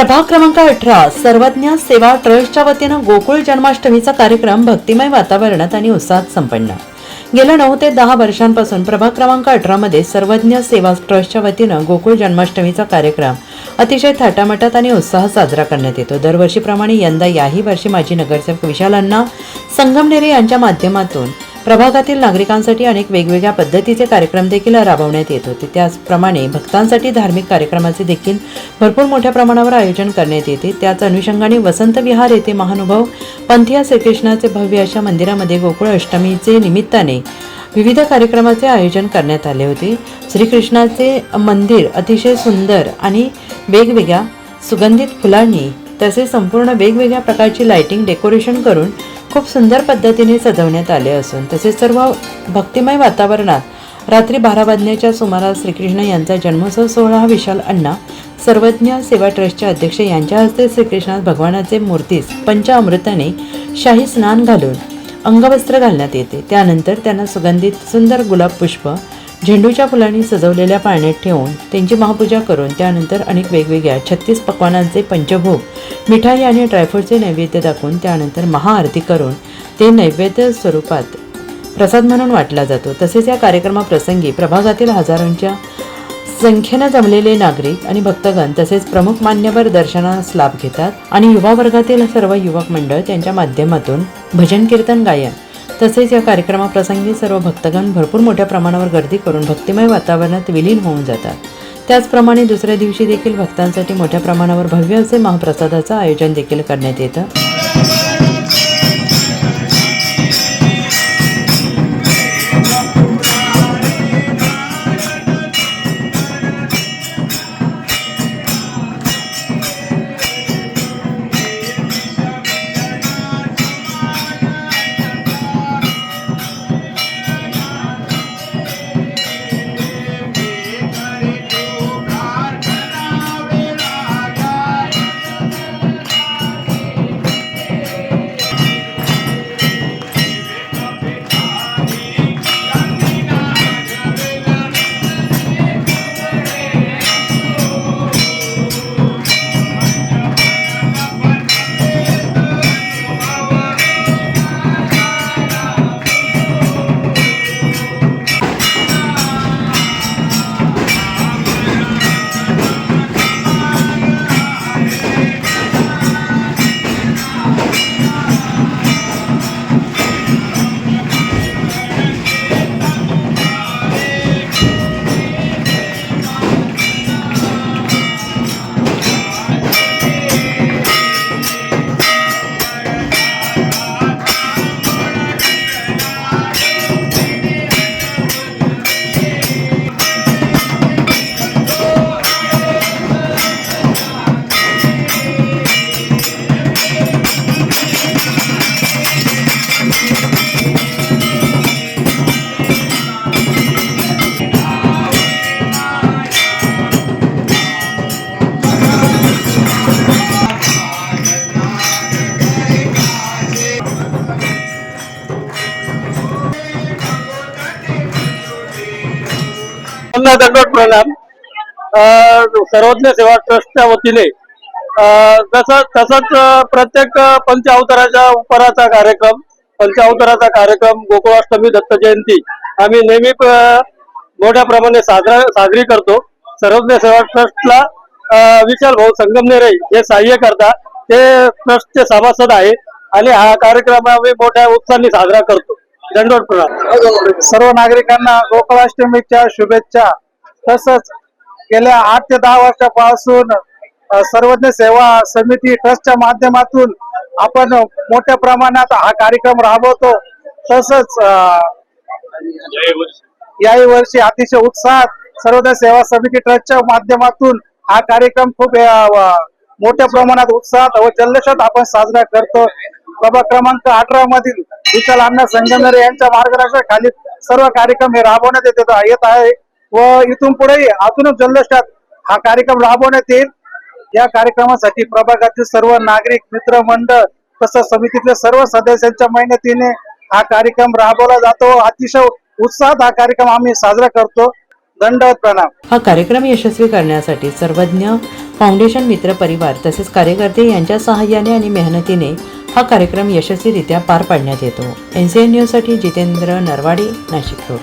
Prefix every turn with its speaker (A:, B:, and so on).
A: प्रभाग क्रमांक अठरा सर्वज्ञ सेवा ट्रस्टच्या वतीनं गोकुळ जन्माष्टमीचा कार्यक्रम भक्तिमय वातावरणात आणि उत्साहात संपन्न. गेल्या नऊ ते दहा वर्षांपासून प्रभाग क्रमांक अठरामध्ये सर्वज्ञ सेवा ट्रस्टच्या वतीनं गोकुळ जन्माष्टमीचा कार्यक्रम अतिशय थाटामाटात आणि उत्साहात साजरा करण्यात येतो. दरवर्षीप्रमाणे यंदा याही वर्षी माजी नगरसेवक विशाल अण्णा संगमनेरे यांच्या माध्यमातून प्रभागातील नागरिकांसाठी अनेक वेगवेगळ्या पद्धतीचे कार्यक्रम देखील राबवण्यात येत होते. त्याचप्रमाणे भक्तांसाठी धार्मिक कार्यक्रमाचे देखील भरपूर मोठ्या प्रमाणावर आयोजन करण्यात येते. त्याच अनुषंगाने वसंत विहार येथे महानुभाव पंथिया श्रीकृष्णाचे भव्य अशा मंदिरामध्ये गोकुळ अष्टमीचे निमित्ताने विविध कार्यक्रमाचे आयोजन करण्यात आले होते. श्रीकृष्णाचे मंदिर अतिशय सुंदर आणि वेगवेगळ्या सुगंधित फुलांनी तसेच संपूर्ण वेगवेगळ्या प्रकारची लायटिंग डेकोरेशन करून खूप सुंदर पद्धतीने सजवण्यात आले असून तसेच सर्व भक्तिमय वातावरणात रात्री बारा वाजण्याच्या सुमारास श्रीकृष्ण यांचा जन्मोत्सव सोहळा हा विशाल अण्णा सर्वज्ञ सेवा ट्रस्टचे अध्यक्ष यांच्या हस्ते श्रीकृष्णास भगवानाचे मूर्तीस पंचामृताने शाही स्नान घालून अंगवस्त्र घालण्यात येते. त्यानंतर त्यांना सुगंधित सुंदर गुलाब पुष्प झेंडूच्या फुलांनी सजवलेल्या पाळण्यात ठेवून त्यांची महापूजा करून त्यानंतर अनेक वेगवेगळ्या छत्तीस पक्वानांचे पंचभोग मिठाई आणि ड्रायफ्रूटचे नैवेद्य दाखवून त्यानंतर महाआरती करून ते नैवेद्य स्वरूपात प्रसाद म्हणून वाटला जातो. तसेच या कार्यक्रमाप्रसंगी प्रभागातील हजारोंच्या संख्येनं जमलेले नागरिक आणि भक्तगण तसेच प्रमुख मान्यवर दर्शनास लाभ घेतात आणि युवा वर्गातील सर्व युवक मंडळ त्यांच्या माध्यमातून भजन कीर्तन गायन तसेच या कार्यक्रमाप्रसंगी सर्व भक्तगण भरपूर मोठ्या प्रमाणावर गर्दी करून भक्तिमय वातावरणात विलीन होऊन जातात. त्याचप्रमाणे दुसऱ्या दिवशी देखील भक्तांसाठी मोठ्या प्रमाणावर भव्य असे महाप्रसादाचं आयोजन देखील करण्यात येतं.
B: सर्वांना दंडवत प्रणाम. सर्वज्ञ सेवा ट्रस्टच्या वतीने. अ, जसं तसंच प्रत्येक पंचावताराच्या उपराचा कार्यक्रम पंचावताराचा कार्यक्रम गोकुळाष्टमी दत्त जयंती आम्ही नेहमी मोठ्या प्रमाणे साजरा साजरी करतो. सर्वज्ञ सेवा ट्रस्टला विशाल भाऊ संगमनेरे हे सहाय्य करता. ते ट्रस्टचे सभासद आहे आणि हा कार्यक्रम आम्ही मोठ्या उत्साहाने साजरा करतो. दंडोर प्रणाम
C: सर्व नागरिकांना गोकुळाष्टमीच्या शुभेच्छा. तसंच गेल्या आठ ते दहा वर्षापासून सर्वज्ञ सेवा समिती ट्रस्टच्या माध्यमातून आपण मोठ्या प्रमाणात हा कार्यक्रम राबवतो. तसंच याही वर्षी अतिशय उत्साहात सर्वज्ञ सेवा समिती ट्रस्टच्या माध्यमातून हा कार्यक्रम खूप मोठ्या प्रमाणात उत्साहात व जल्लोषात आपण साजरा करतो. प्रभाग क्रमांक अठरा मधील विशाल अण्णा संगमनेर यांच्या मार्गदर्शनाखाली सर्व कार्यक्रम हे राबवण्यात येत येत आहे व इथून पुढेही अजूनच जल्लोषात हा कार्यक्रम राबवण्यात येईल. या कार्यक्रमासाठी प्रभागातील सर्व नागरिक मित्र मंडळ तसंच समितीतल्या सर्व सदस्यांच्या मेहनतीने हा कार्यक्रम राबवला जातो. अतिशय उत्साहात हा कार्यक्रम आम्ही साजरा करतो. दंडवत प्रणाम.
A: हा कार्यक्रम यशस्वी करण्यासाठी सर्वज्ञ फाउंडेशन मित्र परिवार तसेच कार्यकर्ते यांच्या सहाय्याने आणि मेहनतीने हा कार्यक्रम यशस्वीरित्या पार पाडण्यात येतो. एन सी एन न्यूजसाठी जितेंद्र नरवाडे नाशिक रोड